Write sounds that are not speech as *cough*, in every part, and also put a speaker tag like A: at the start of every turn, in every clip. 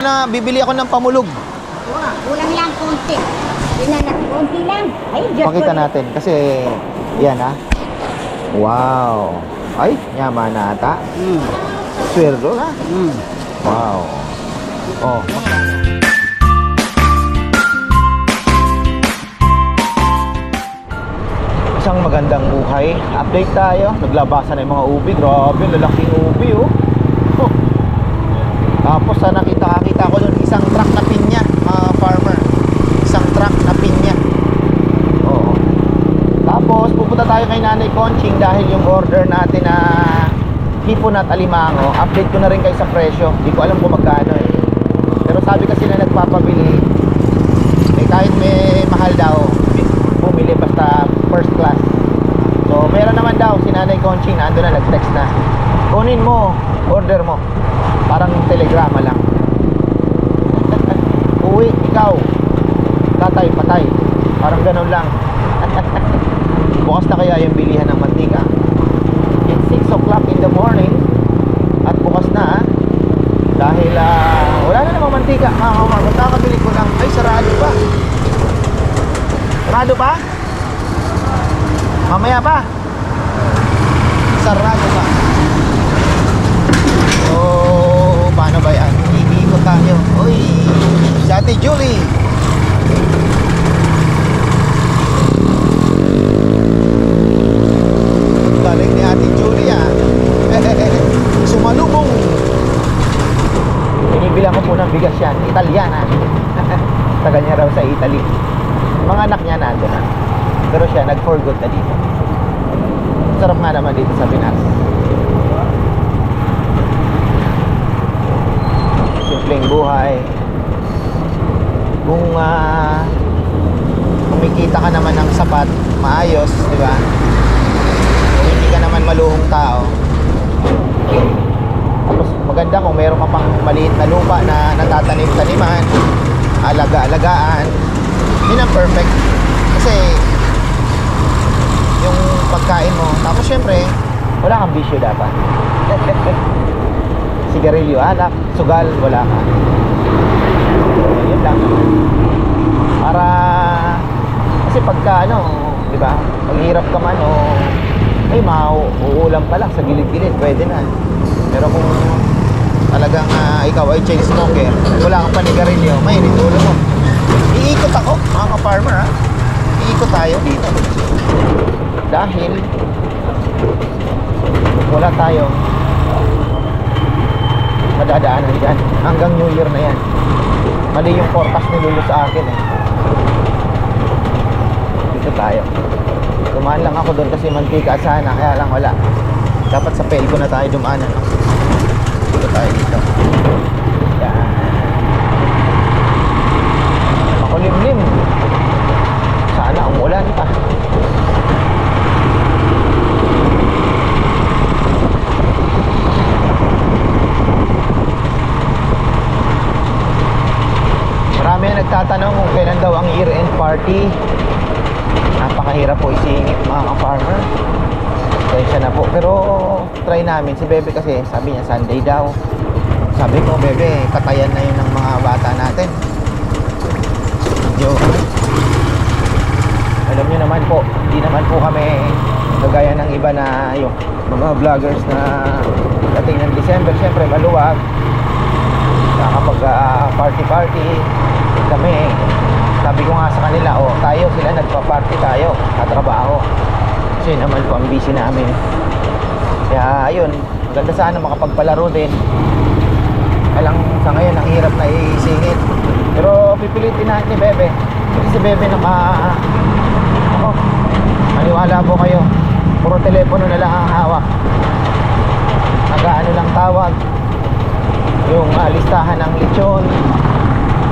A: na bibili ako ng pamulog.
B: Wala, kulang lang konti. Pinanak konti lang. Ay, Diyos
A: Pakita natin kasi yan ah. Wow. Ay, yaman na ata.
B: Mm.
A: Sweldo na.
B: Mm.
A: Wow. Oh. Isang magandang buhay. Update tayo. Naglabasan na yung mga ubi. Grabe, lalaking ubi oh. oh. Tapos sa nakita-kita ko doon isang truck na pinya, mga farmer. Isang truck na pinya. Oo. Tapos pupunta tayo kay Nanay Conching dahil yung order natin na hipon at alimango, update ko na rin kayo sa presyo. Hindi ko alam kung magkano eh. Pero sabi kasi na nagpapabili, eh kahit may mahal daw, bumili basta first class. So meron naman daw si Nanay Conching, nando na nag-text na. Kunin mo, order mo. Parang telegrama lang. *laughs* Uwi, ikaw. Tatay, patay. Parang ganun lang. Bukas na kaya yung bilihan ng mantika. It's 6 o'clock in the morning. At bukas na ah. Dahil ah, wala na namang mantika. Mga kamar, magkakabili ko lang. Ay, sarado pa. Sarado pa? Mamaya pa. Sarado pa. So, paano ba yan? Iikot tayo. Uy, si Ate Julie. Galing ni Ate Julie ah. Sumalubong. Binibilang ko po ng bigas yan. Italiana. Tagal niya raw sa Italy. Mga anak niya nando na. Pero siya nag-for good na dito. Sarap nga naman dito sa Pinas. Simpleng buhay. Kung ah, kumikita ka naman ng sapat, maayos, di ba? Kung hindi ka naman maluhong tao. Tapos maganda kung meron ka pang maliit na lupa na natatanim-taniman, alaga-alagaan. Yun ang perfect. Kasi yung pagkain mo. Tapos syempre, wala kang bisyo dapat. *laughs* Sigarilyo, alak, sugal, wala ka. Yun lang. Para, kasi pagka ano, di ba, paghirap ka man o ay mauulam pa lang sa gilid-gilid, pwede na. Pero kung talagang ah, ikaw ay chain smoker, wala kang panigarilyo, may ulo mo. Iikot ako, mga ka-farmer ha. Iikot tayo dito. Dahil wala tayo madadaanan dyan. Hanggang New Year na yan. Mali yung forecast ni Lulu sa akin eh. Dito tayo. Dumaan lang ako doon kasi mantika sana, kaya lang wala. Dapat sa Pelco na tayo dumaan ano. Dito tayo dito. Yan. Makulimlim. Sana umulan pa. Marami nagtatanong kung kailan daw ang year-end party. Napakahirap po isingit mga ka-farmer. Kaya na po. Pero try namin. Si Bebe kasi sabi niya Sunday daw. Sabi ko, Bebe, katayan na yun ng mga bata natin. Medyo, alam niyo naman po, hindi naman po kami kagaya ng iba na yung mga vloggers na dating ng December, syempre maluwag. Nakapag ah, party-party kami. Sabi ko nga sa kanila, oh, tayo sila nagpa-party tayo, katrabaho. Kasi naman po ang busy namin. Kaya ayun, maganda sana makapagpalaro din. Kaya lang sa ngayon, ang hirap na isingit. Pero pipilitin natin ni Bebe. Kasi si Bebe naka... Ako, maniwala po kayo. Puro telepono na lang ang hawak. Nagaano lang tawag. Yung ah, listahan ng lechon.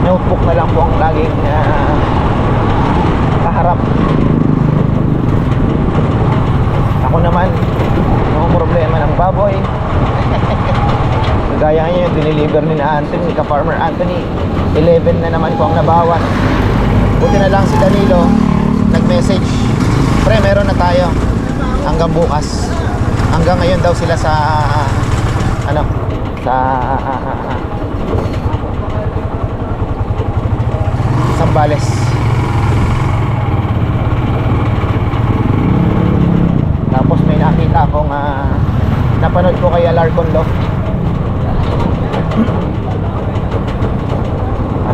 A: Notebook na lang po ang laging ah, kaharap. Ako naman, no problema ng baboy. *laughs* Gaya niya yung diniliver ni na Anthony, ka-farmer Anthony. 11 na naman po ang nabawas. Buti na lang si Danilo, nag-message. Pre, meron na tayo. Hanggang bukas. Hanggang ngayon daw sila sa, ano, sa Zambales. Tapos may nakita akong ah, napanood ko kay Alarcon Loft.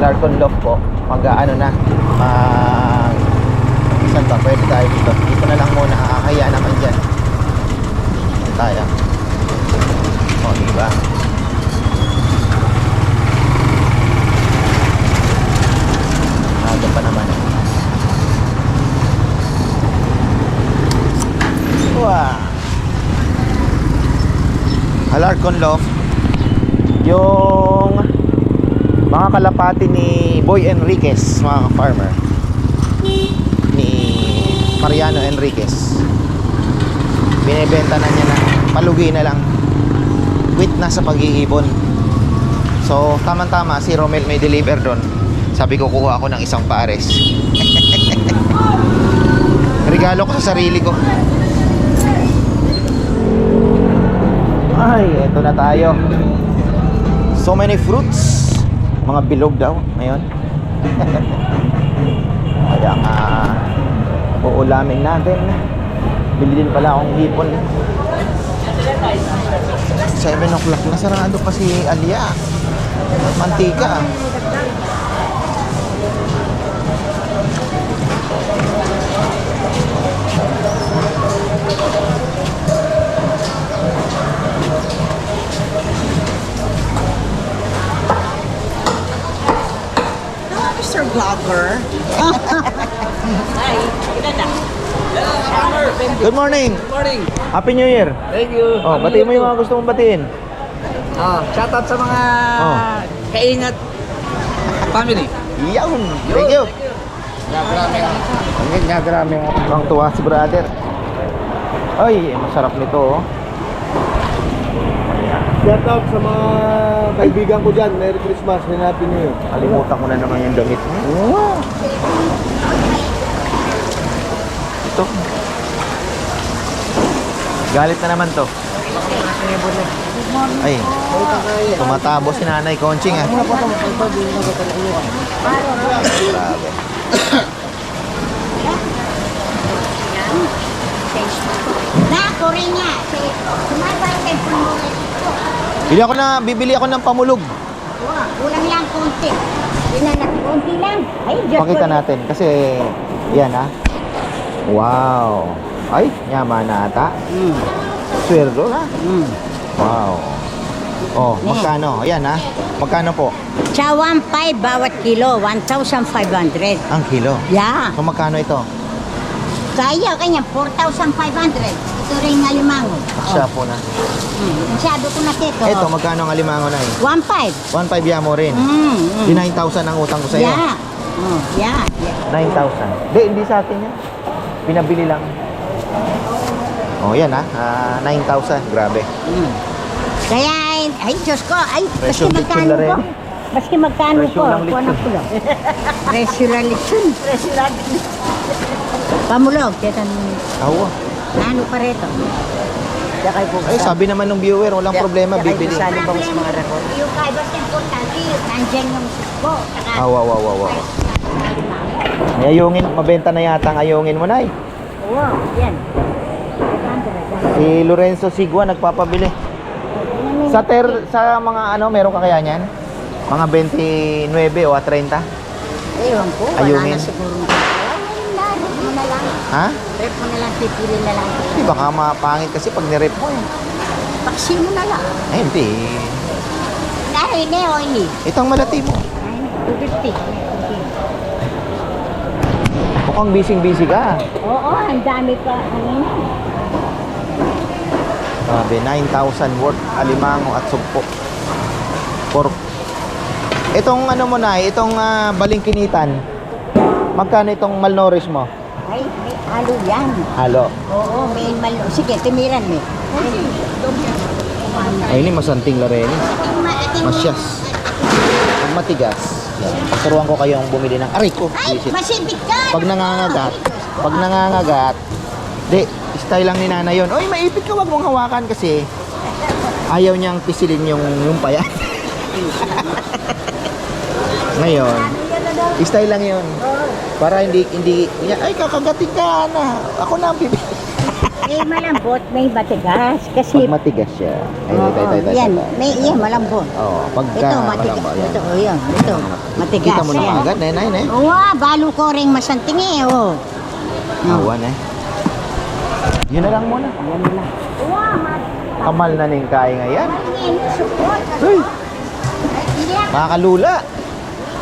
A: Alarcon Loft po. Ah, ano na, mag Saan ba? Pwede tayo dito. Dito na lang muna. Kakaya naman dyan. Dito tayo. O, diba? Aga pa naman. Wow! Alarcon Loft. Yung mga kalapati ni Boy Enriquez, mga farmer ni Mariano Enriquez. Binebenta na niya na palugi na lang. Quit na sa pag-iibon so tamang tama si Romel may deliver doon. Sabi ko kuha ako ng isang pares. *laughs* Regalo ko sa sarili ko ay eto na tayo. So many fruits. Mga bilog daw ngayon. *laughs* Kaya nga uulamin natin. Bili din pala akong hipon. 7 o'clock na. Sarado pa si Alia. Mantika. ah.
C: Mr. Vlogger. Hi.
A: Good morning!
C: Morning.
A: Happy New Year!
C: Thank you.
A: Oh, batiin mo yung mga gusto mong batiin.
C: Oh, shout out sa mga
A: Oh.
C: kaingat family.
A: Yawn! Thank you!
C: Nagraming. Ang nagraming.
A: Ang tuwa si brother. Ay, masarap nito oh.
D: Shout out sa mga kaibigan ko dyan. Merry Christmas Happy New Year.
A: Kalimutan ko na naman yung damit mo. Ito. Galit na naman to. Ay, tumatabo si Nanay Conching ah. Grabe.
B: Na. Si, sumabay kay Pumulit.
A: Bili ako na, bibili ako ng pamulog.
B: Wow, kulang lang konti. Dinanak konti lang. Ay, Diyos
A: Pakita natin kasi yan ah. Wow. Ay, yaman na ata.
C: Mm.
A: Sweldo na.
C: Mm.
A: Wow. Oh, magkano? Ayan ah. Magkano po?
B: Sa 1.5 bawat kilo, 1,500.
A: Ang kilo.
B: Yeah.
A: So magkano ito?
B: Kaya kanya, 4,500. Ito rin nga limango.
A: Siya po na.
B: Hmm. Sabi ko na dito.
A: Ito, magkano ang alimango na eh?
B: 1.5.
A: 1.5 yamo rin.
B: Mm,
A: Di
B: mm.
A: 9,000 ang utang ko sa iyo.
B: Yeah. Oh, yeah. yeah.
A: 9,000. Di, hindi sa atin yan. Pinabili lang. Oh, yan ah. Ah, 9,000. Grabe.
B: Mm. Kaya, ay, Diyos ko, ay,
A: Presyo
B: baski
A: lechon
B: magkano
A: na rin.
B: po. Baski magkano
A: Presyo
B: po.
A: ng lechon.
B: Kuha na po lang. *laughs* Presyo lang lechon. Presyo lang Pamulog, kita
A: Awa.
B: Ano pa rito.
C: Kaya po.
A: Ay, sabi naman ng viewer, walang problema, bibili.
C: Sali ba sa mga record?
B: Yung kay basta importante, nandyan yung. Saka,
A: Awa, awa, awa, awa. May ayungin, mabenta na yata ang ayungin mo na eh.
B: Oo, yan.
A: Si Lorenzo Sigua nagpapabili. Sa ter sa mga ano, meron ka kaya niyan? Mga 29 o 30?
B: Ewan ko, wala
A: Ayungin.
B: na siguro. Ayun na, rep mo na lang.
A: Ha?
B: Rep mo na lang, pipili na lang.
A: Di baka mapangit kasi pag nirep mo eh.
B: Paksi mo na lang.
A: Eh, hindi.
B: Dahil hindi, o hindi.
A: Itong malati mo.
B: Ay, 250.
A: Mukhang busy-busy ka.
B: Oo, ang dami pa. Ano na?
A: Sabi, 9,000 worth alimango at sugpo. Pork. Itong ano mo na, itong ah, balingkinitan. Magkano itong malnourished mo?
B: Ay, may halo yan.
A: Halo.
B: Oo, may malo. Sige, timiran mo.
A: Ay, ini masanting la rin.
B: Masyas.
A: Pag matigas, yan. Turuan ko kayong bumili ng aray ko.
B: Ay,
A: Visit.
B: masipit ka.
A: Pag nangangagat, pag nangangagat, di, style lang ni nanay yun. Oy, maipit ka, wag mong hawakan kasi ayaw niyang pisilin yung, yung *laughs* payat. Ngayon, Style lang yun. Para hindi, hindi, ay kakagatin ka na. Ako na ang bibili. *laughs*
B: Eh, malambot, may matigas. Kasi,
A: Pag matigas siya. Ay,
B: Oo,
A: tay, tay, tay,
B: yan, may, yan, malambot.
A: Oo, pagka
B: Ito, matigas.
A: malamba, yan.
B: Ito, oh, yan. Ito, matigas.
A: Kita mo na
B: yan.
A: agad, nay, nay,
B: Oo, ah, balo ko rin masantingi, oh.
A: Awan eh. Yun na lang muna.
B: Yan na lang.
A: Kamal na ning kaya ngayon. Uy,
B: Hindi ako,
A: mga kalula.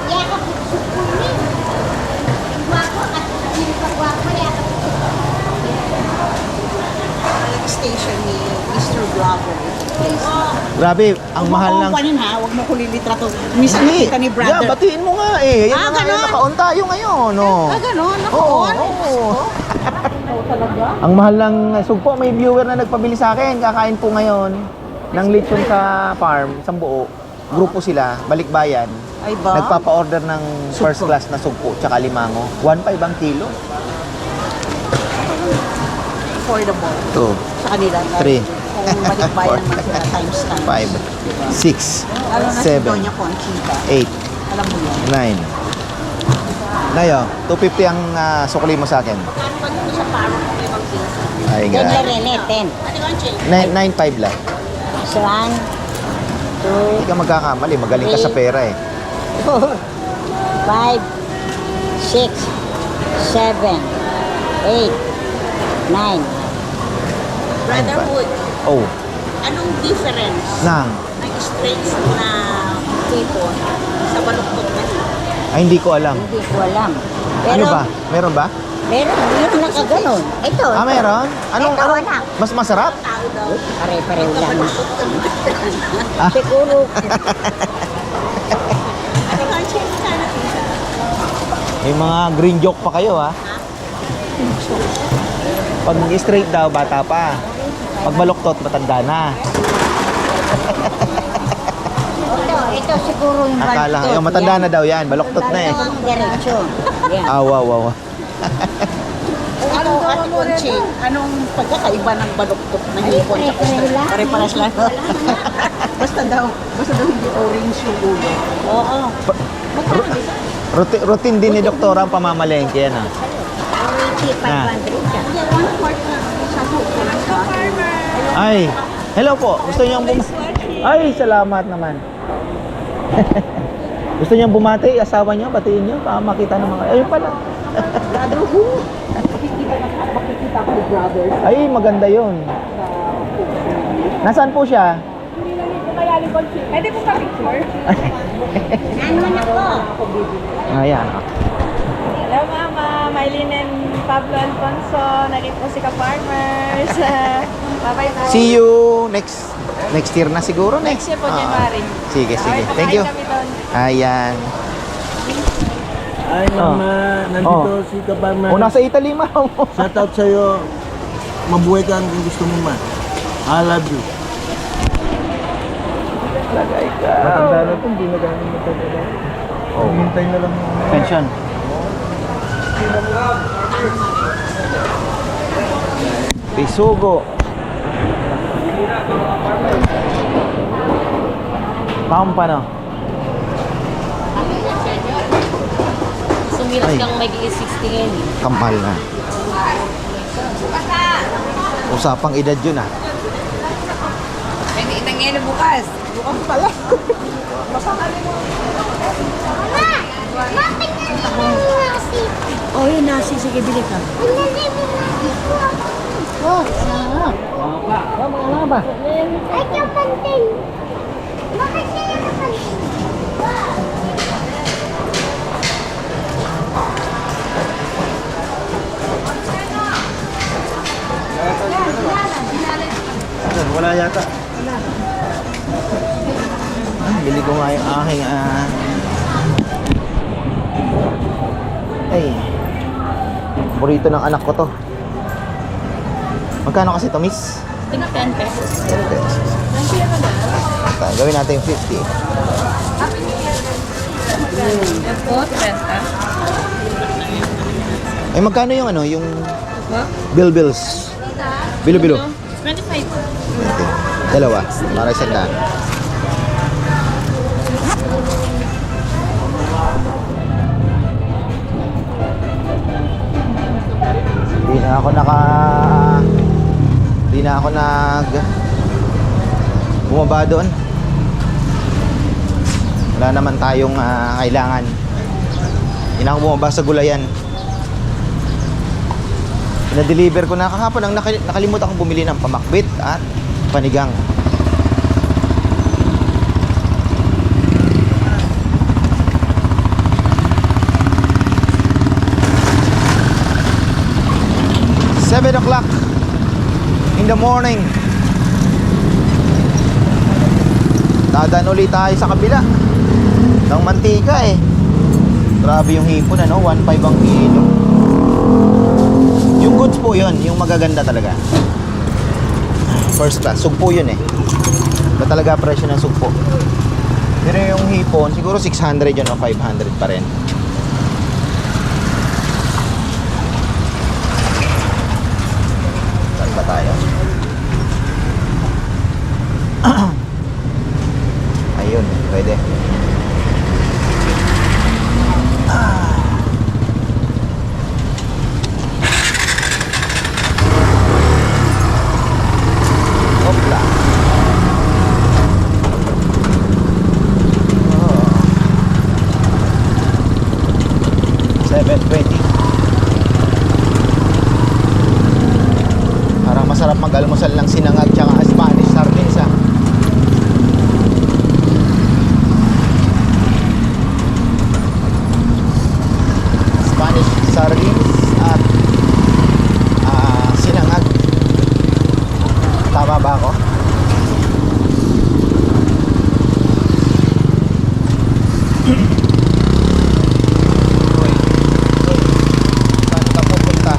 B: hindi ako support ni. Guwapo at hindi pa guwapo, hindi ako
E: station ni Mr. Vlogger.
A: Grabe, ang mahal ng...
E: Huwag mo ha, huwag mo kulilitrato. Minsan
A: Hindi.
E: nakita ni
A: Yeah,
E: brother.
A: batiin mo nga eh. Yan
E: Ah,
A: na nga,
E: ganon?
A: nakaon tayo ngayon. Oh.
E: ah, gano'n?
A: Oo,
E: Nakaon?
A: oo. Ang mahal ng sugpo, may viewer na nagpabili sa akin. Kakain po ngayon ng lechon sa farm, isang buo. Grupo sila, balikbayan.
E: Ay ba?
A: Nagpapa-order ng first class na sugpo tsaka limango. 1.5 ang kilo.
E: Affordable.
A: Two,
E: Sa kanila.
A: Three.
E: Kung balikbayan man sila times times.
A: five, six,
E: Lalo na si
A: seven,
E: Doña Conchita.
A: eight,
E: Alam mo yan.
A: nine. Nayo, 250 ang uh, sukli mo sa akin. Ay,
B: eh, ten.
E: Ano yung change?
A: 9.5 lang.
B: So, one, two,
A: Hindi ka magkakamali, magaling ka sa pera eh.
B: four, five, six, seven, eight, nine.
E: Brotherhood,
A: Oh,
E: anong difference
A: nang.
E: ng straight na hipon sa baluktot na?
A: Ay, hindi ko alam.
B: Hindi ko alam. Pero,
A: ano ba? Meron ba?
B: Meron, meron nakaganon. Ito.
A: Ah, meron? Anong,
B: Ito,
A: anong,
B: anak.
A: mas masarap?
E: Tao daw.
B: Pare-pareho lang.
A: Ah. *laughs*
B: Siguro, *laughs*
E: Ano nga na?
A: May mga green joke pa kayo, ha? Pag straight daw, bata pa. Pag baluktot, matanda na.
B: ito, ito siguro yung
A: Akala,
B: baluktot.
A: yung matanda
B: Yan.
A: na daw yan. Baluktot na eh.
B: Ang diretso. Yan.
A: Ah, wow, wow, wow.
E: Ano, Ate Conching, anong pagkakaiba ng baluktot na hipon sa
B: lang.
E: Pare-paras lang. *laughs* basta daw, basta daw hindi orange yung ulo.
B: Oo.
A: Ruti- routine din ni doktora ang pamamalengke yan, ah.
B: Already 500 siya.
E: One part na sa hukon sa
A: Ay, hello po. Gusto niyo bum... Ay, salamat naman. *laughs* Gusto niyo bumati? Asawa niyo? Batiin niyo? Para makita ng mga... Ayun pala.
E: Makikita ka, makikita ko brother.
A: Ay, maganda yun. Nasaan po siya?
F: Pwede po ka picture?
B: Ano na po?
A: Ayan.
F: Hello Mama, Mylene and Pablo Alfonso, nakit po si Ka-Farmers. *laughs* Bye-bye.
A: See you next next year na siguro.
F: Next year po,
A: Ah,
F: January.
A: sige, sige.
F: Okay,
A: Thank you.
F: kakain kami doon.
A: Ayan.
D: Ay, mama, nandito
A: Oh.
D: si Kaparma.
A: O, nasa Italy, ma'am. *laughs*
D: Shout out sa'yo. Mabuhay ka kung gusto mo man. I love you.
A: Lagay ka.
D: Matanda na ito, hindi na gano'n matanda.
A: Oh.
D: Hintay na lang mo.
A: Pension. Pisugo. Pampano.
G: Sumirat
A: Ay.
G: kang may 60 ngayon. eh.
A: Kampal na. Usapang edad yun ah.
F: Pwede itang ngayon bukas. Bukas pala.
B: Oh, yun nasi. Sige, bili ka. Oh, sarap. Oh, mga laba.
H: Ay, kapantin.
A: Wala yata. Ah, bili ko nga yung aking ah... Ay. Burrito ng anak ko to. Magkano kasi to, miss?
G: Tingnan 10 pesos.
A: 10 pesos. Ito, gawin natin yung 50.
G: Yan po, 30.
A: Ay, magkano yung ano, yung bill bills? Bilo bilo.
G: 25.
A: Dalawa, para isang daan. Hindi na ako naka... Hindi na ako nag... Bumaba doon. Wala naman tayong uh, kailangan. Hindi na ako bumaba sa gulayan. Na-deliver ko na kahapon ang nakalimutan akong bumili ng pamakbit at panigang. Seven o'clock in the morning. Dadaan ulit tayo sa kabila. Ng mantika eh. Grabe yung hipon ano, 1.5 ang kilo. Yung goods po yun, yung magaganda talaga. First class, sugpo yun eh. Ba talaga presyo ng sugpo. Pero yung hipon, siguro 600 yun o 500 pa rin. Saan ba tayo? *clears throat* Ayun, pwede. Hopla. Oh. 720. Parang masarap mag-almusal ng sinangag tsaka Spanish sardines ah. Spanish sardines at ah, sinangag. Tama ba ako? Uy, uy, Saan ka pupunta?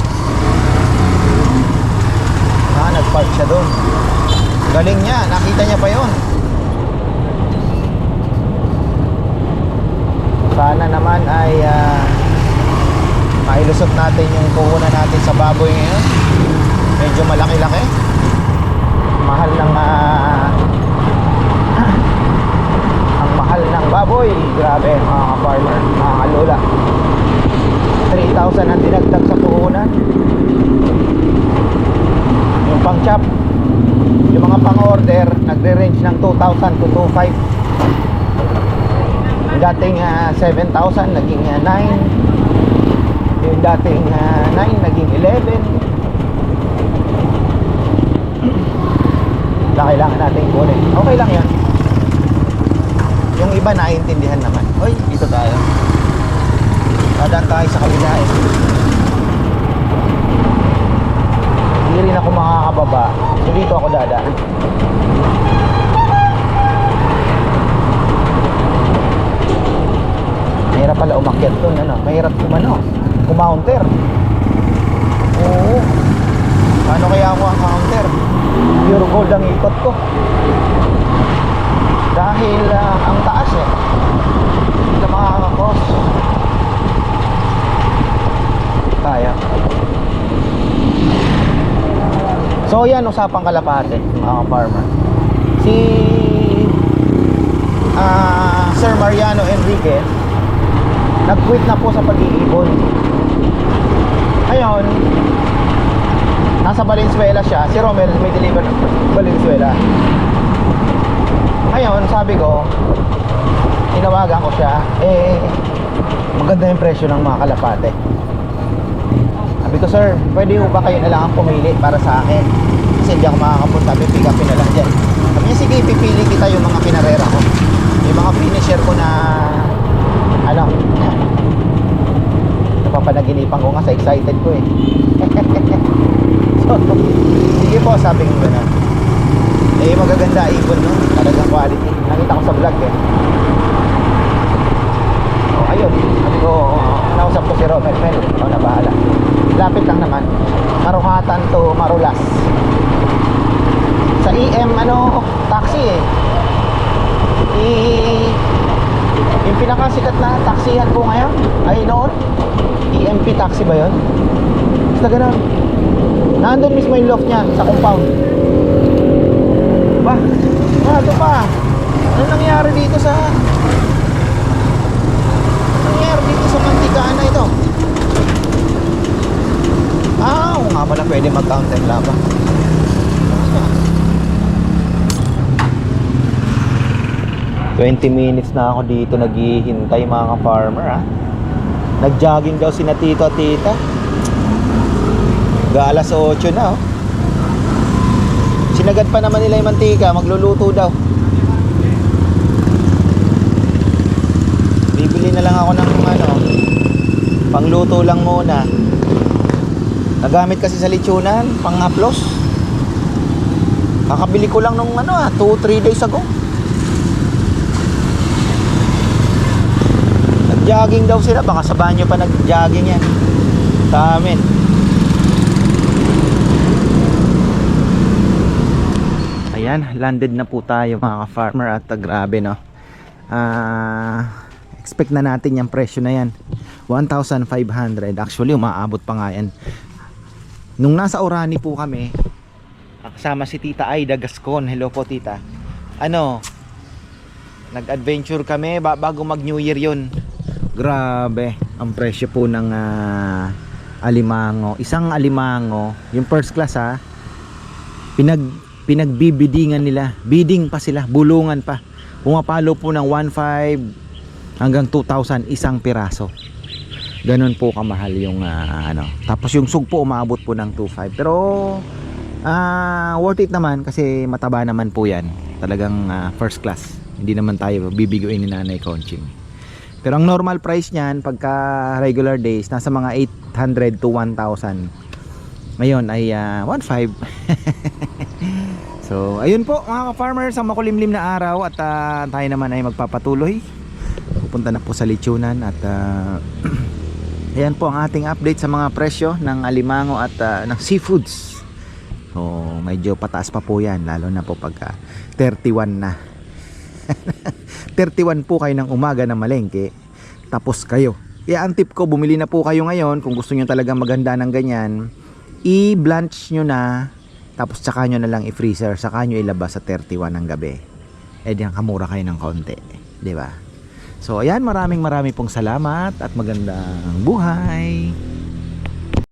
A: Ah, nag-park siya doon. Galing niya, nakita niya pa yon. Sana naman ay ah, mailusot natin yung puhunan natin sa baboy ngayon. Medyo malaki-laki. Mahal ng ah, ang mahal ng baboy. Grabe mga ka-farmer, mga kalula. 3,000 ang dinagdag sa puhunan. Yung pang chop, yung mga pang order, nagre-range ng 2,000 to 2,500. Yung dating ah, 7,000, naging ah, 9. Yung dating ah, 9, naging 11. *clears throat* na kailangan natin kunin. Okay lang yan. Yung iba naiintindihan naman. Hoy, dito tayo. Dadaan tayo sa kabila eh. Hindi rin ako makakababa. So dito ako dadaan. Mahirap pala umakyat dun, ano? Mahirap kumano, kumounter. Oo. Paano kaya ako ang counter? Pure gold ang ikot ko. Dahil ah, ang taas eh. Hindi ka makakakos. Kaya. So yan, usapang kalapate, mga farmer. Si ah, Sir Mariano Enriquez nag-quit na po sa pag-iibon. Ngayon, nasa Valenzuela siya. Si Romel may deliver Valenzuela. Ngayon, sabi ko, tinawagan ko siya, eh, maganda yung presyo ng mga kalapate. Ko, sir, pwede ho ba kayo na lang ang pumili para sa akin? Kasi hindi ako makakapunta, pipick upin na lang dyan. Sabi niya, sige, pipili kita yung mga pinarera ko. Yung mga finisher ko na, ano, napapanaginipan ko nga sa excited ko eh. *laughs* so, sige po, sabi ko gano'n. Eh, magaganda ibon no? Talagang quality. Nakita ko sa vlog eh. Oh, ayun. Sabi ko, nausap ko si Romel Mel. Oh, na bahala. Lapit lang naman. Maruhatan to Marulas. Sa EM, ano, taxi eh. I, yung pinakasikat na taxihan po ngayon, ay noon, EMP taxi ba yun? Basta ganun. Nandun mismo yung loft niyan sa compound. Ba? Ah, ito pa. Ano nangyari dito sa dito sa mantikaan na ito ah oo nga pala pwede mag counter lava Twenty minutes na ako dito naghihintay mga farmer ha. Ah. Nag-jogging daw si na tito at tita. Galas 8 na oh. Sinagad pa naman nila yung mantika, magluluto daw. Lang ako ng ano, pangluto lang muna. Nagamit kasi sa lechonan, pang haplos. Kakabili ko lang nung ano ah, 2-3 days ago. Nag-jogging daw sila, baka sa banyo pa nag-jogging yan. Sa amin. Ayan, landed na po tayo mga farmer at uh, grabe no. Ah, expect na natin yung presyo na yan. 1,500. Actually, umaabot pa nga yan. Nung nasa Orani po kami, kasama si Tita Aida Gascon. Hello po Tita. Ano, nag-adventure kami ba- bago mag New Year yun. Grabe, ang presyo po ng ah, alimango. Isang alimango, yung first class ha, pinag pinagbibidingan nila. Bidding pa sila, bulungan pa. Pumapalo po ng 1.5 hanggang 2,000 isang piraso. Ganun po kamahal yung ah, ano. Tapos yung sug po umabot po ng 2.5. Pero ah worth it naman kasi mataba naman po yan. Talagang ah, first class. Hindi naman tayo bibiguin ni Nanay Conching. Pero ang normal price niyan pagka regular days nasa mga 800 to 1,000. Ngayon ay ah, 1.5. *laughs* so, ayun po mga ka-farmers, ang makulimlim na araw at ah, tayo naman ay magpapatuloy. Pupunta na po sa lechonan at ah, *clears throat* ayan po ang ating update sa mga presyo ng alimango at ah, ng seafoods. So, medyo pataas pa po yan lalo na po pagka 31 na. *laughs* 31 po kayo ng umaga ng malengke tapos kayo. Kaya ang tip ko, bumili na po kayo ngayon kung gusto nyo talaga maganda ng ganyan i-blanch nyo na tapos tsaka nyo na lang i-freezer saka nyo ilabas sa 31 ng gabi eh di kamura kayo ng konti di ba so ayan maraming maraming pong salamat at magandang buhay